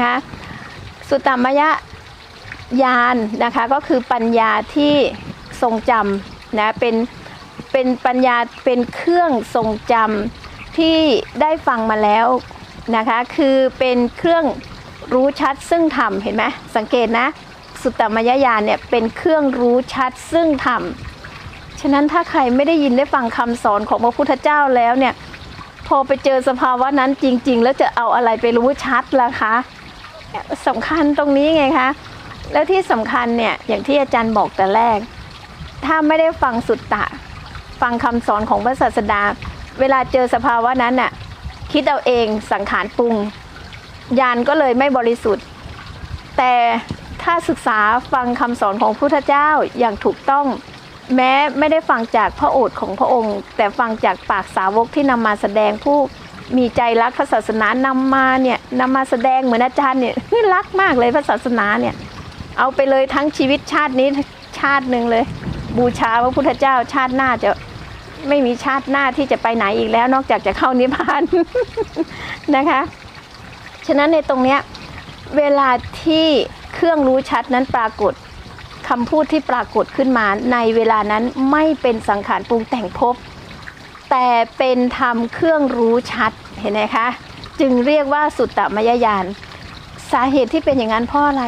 นะคะสุตตมยญาณนะคะก็คือปัญญาที่ทรงจำนะเป็นเป็นปัญญาเป็นเครื่องทรงจำที่ได้ฟังมาแล้วนะคะคือเป็นเครื่องรู้ชัดซึ่งธรรมเห็นไหมสังเกตนะสุตตมยญาณเนี่ยเป็นเครื่องรู้ชัดซึ่งธรรมฉะนั้นถ้าใครไม่ได้ยินได้ฟังคำสอนของพระพุทธเจ้าแล้วเนี่ยพอไปเจอสภาวะนั้นจริง ๆ แล้วจะเอาอะไรไปรู้ชัดล่ะคะ สำคัญตรงนี้ไงคะ แล้วที่สำคัญเนี่ยอย่างที่อาจารย์บอกแต่แรก ถ้าไม่ได้ฟังสุตตะ ฟังคำสอนของพระศาสดา เวลาเจอสภาวะนั้นน่ะคิดเอาเองสังขารปรุงยานก็เลยไม่บริสุทธิ์ แต่ถ้าศึกษาฟังคำสอนของพระพุทธเจ้าอย่างถูกต้องแม้ไม่ได้ฟังจากพระโอษฐ์ของพระองค์ แต่ฟังจากปากสาวกที่นำมาแสดงผู้ มีใจรักพระศาสนานำมาเนี่ยนำมาแสดงเหมือนอาจารย์เนี่ยรักมากเลยพระศาสนาเนี่ย เอาไปเลยทั้งชีวิตชาตินี้ชาติหนึ่งเลย บูชาพระพุทธเจ้าชาติหน้าจะไม่มีชาติหน้าที่จะไปไหนอีกแล้ว นอกจากจะเข้านิพพานนะคะ ฉะนั้นในตรงเนี้ยเวลาที่เครื่องรู้ชัดนั้นปรากฏคำพูดที่ปรากฏขึ้นมาในเวลานั้นไม่เป็นสังขารปรุงแต่งภพ แต่เป็นธรรมเครื่องรู้ชัดเห็นไหมคะจึงเรียกว่าสุตตมยญาณสาเหตุที่เป็นอย่างนั้นเพราะอะไร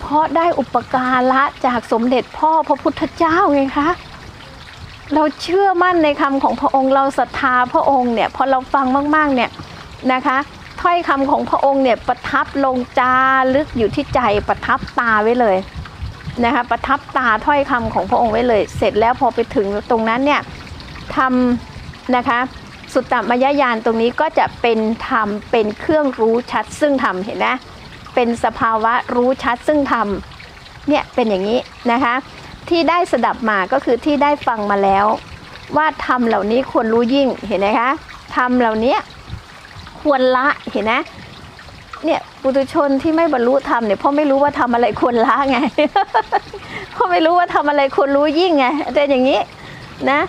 เพราะได้อุปการะจากสมเด็จพ่อพระพุทธเจ้าไงคะเราเชื่อมั่นในคำของพระองค์เราศรัทธาพระองค์เนี่ยพอเราฟังมากๆเนี่ยนะคะถ้อยคำของพระองค์เนี่ยประทับลงจารึกอยู่ที่ใจประทับตาไว้เลยนะคะประทับตาถ้อยคำของพระองค์ไว้เลย เสร็จแล้วพอไปถึงตรงนั้นเนี่ยทำ นะคะ สุตตมยญาณตรงนี้ก็จะเป็นธรรมเป็นเครื่องรู้ชัดซึ่งธรรมเห็นไหมเป็นสภาวะรู้ชัดซึ่งธรรมเนี่ยเป็นอย่างนี้นะคะ ที่ได้สดับมาก็คือที่ได้ฟังมาแล้ว ว่าธรรมเหล่านี้ควรรู้ยิ่งเห็นไหมคะธรรมเหล่านี้ควรละเห็นไหมเนี่ยปุถุชนที่ไม่บรรลุธรรมเนี่ยเพราะไม่รู้ว่าทำอะไรควรละไงเพราะไม่รู้ว่าทำอะไรควรรู้ยิ่งไงแต่อย่างนี้นะ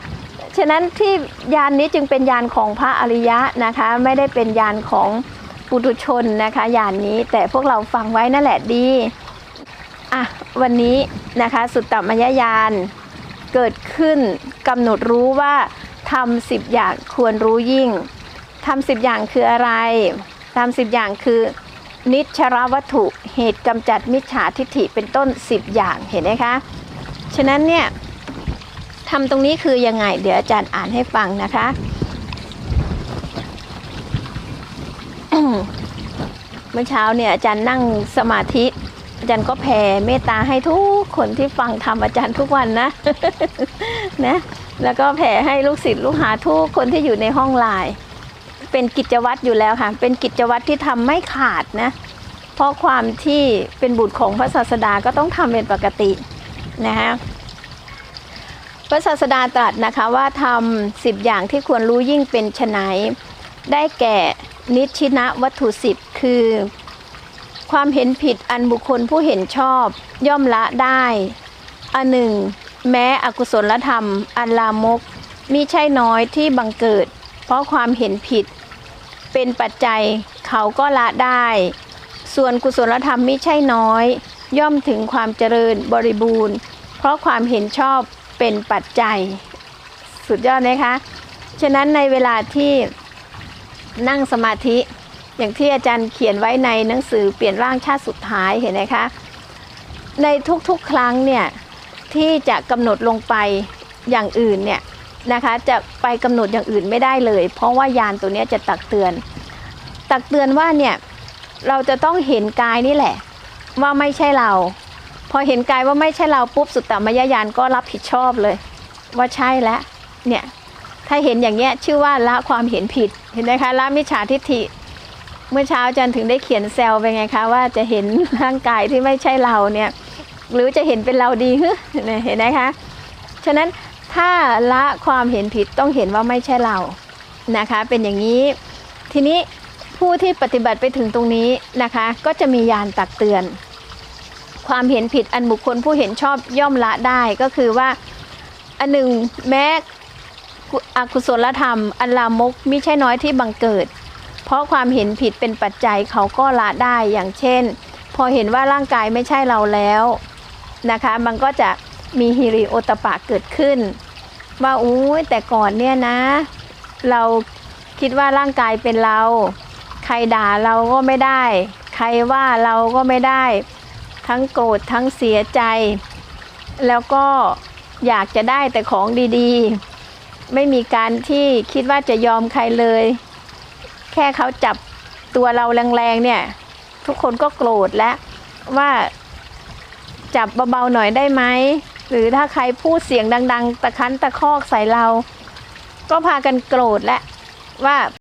ฉะนั้นที่ยานนี้จึงเป็นยานของพระอริยะนะคะ ไม่ได้เป็นยานของปุถุชนนะคะยานนี้แต่พวกเราฟังไว้นั่นแหละดีอะวันนี้นะคะสุตตมยญาณเกิดขึ้นกำหนดรู้ว่าทำสิบอย่างควรรู้ยิ่งทำสิบอย่างคืออะไรทำสิบอย่างคือนิชชรวัตถุเหตุกำจัดมิจฉาทิฏฐิเป็นต้นสิบอย่างเห็นไหมคะ ฉะนั้นเนี่ย ทำตรงนี้คือยังไง เดี๋ยวอาจารย์อ่านให้ฟังนะคะเมื่อเช้าเนี่ยอาจารย์นั่งสมาธิ อาจารย์ก็แผ่เมตตาให้ทุกคนที่ฟังธรรมอาจารย์ทุกวันนะนะแล้วก็แผ่ให้ลูกศิษย์ลูกหาทุกคนที่อยู่ในห้องไลน์เป็นกิจวัตรอยู่แล้วค่ะ เป็นกิจวัตรที่ทำไม่ขาดนะ เพราะความที่เป็นบุตรของพระศาสดาก็ต้องทำเป็นปกตินะคะ พระศาสดาตรัสนะคะว่าทำสิบอย่างที่ควรรู้ยิ่งเป็นไฉนได้แก่นิชินะวัตถุสิบคือ ความเห็นผิดอันบุคคลผู้เห็นชอบ ย่อมละได้อันหนึ่ง แม้อกุศลธรรม อันลามกมิใช่น้อยที่บังเกิด เพราะความเห็นผิด เป็นปัจจัยเขาก็ละได้ ส่วนกุศลธรรมมิใช่น้อย ย่อมถึงความเจริญบริบูรณ์ เพราะความเห็นชอบ เป็นปัจจัย สุดยอดนะคะฉะนั้นในเวลาที่นั่งสมาธิ อย่างที่อาจารย์เขียนไว้ในหนังสือเปลี่ยนร่างชาติสุดท้ายเห็นไหมคะ ในทุกๆครั้งเนี่ยที่จะกำหนดลงไปอย่างอื่นเนี่ยนะคะจะไปกำหนดอย่างอื่นไม่ได้เลย เพราะว่ายานตัวนี้จะตักเตือน ตักเตือนว่าเนี่ยเราจะต้องเห็นกายนี่แหละ ว่าไม่ใช่เรา พอเห็นกายว่าไม่ใช่เราปุ๊บสุตตมยญาณก็รับผิดชอบเลย ว่าใช่แล้วเนี่ยถ้าเห็นอย่างเงี้ยชื่อว่าละความเห็นผิดเห็นไหมคะละมิจฉาทิฏฐิ เมื่อเช้าอาจารย์ถึงได้เขียนแซวไปไงคะว่าจะเห็นร่างกายที่ไม่ใช่เราเนี่ยหรือจะเห็นเป็นเราดีเห็นไหมคะฉะนั้นถ้าละความเห็นผิดต้องเห็นว่าไม่ใช่เรานะคะเป็นอย่างนี้ทีนี้ผู้ที่ปฏิบัติไปถึงตรงนี้นะคะ ก็จะมียานตักเตือน ความเห็นผิดอันบุคคลผู้เห็นชอบย่อมละได้ก็คือว่าอันหนึ่งแม้อกุศลธรรม อันลามกมิใช่น้อยที่บังเกิด เพราะความเห็นผิดเป็นปัจจัยเขาก็ละได้อย่างเช่น พอเห็นว่าร่างกายไม่ใช่เราแล้วนะคะ มันก็จะมีฮิริโอตปะเกิดขึ้น ว่าอุ้ยแต่ก่อนเนี่ยนะ เราคิดว่าร่างกายเป็นเรา ใครด่าเราก็ไม่ได้ ใครว่าเราก็ไม่ได้ ทั้งโกรธทั้งเสียใจ แล้วก็อยากจะได้แต่ของดีๆ ไม่มีการที่คิดว่าจะยอมใครเลย แค่เขาจับตัวเราแรงๆเนี่ย ทุกคนก็โกรธแล้วว่าจับเบาๆหน่อยได้ไหมหรือถ้าใครพูดเสียงดัง ๆ ตะคั้นตะคอกใส่เรา ก็พากันโกรธแล้วว่า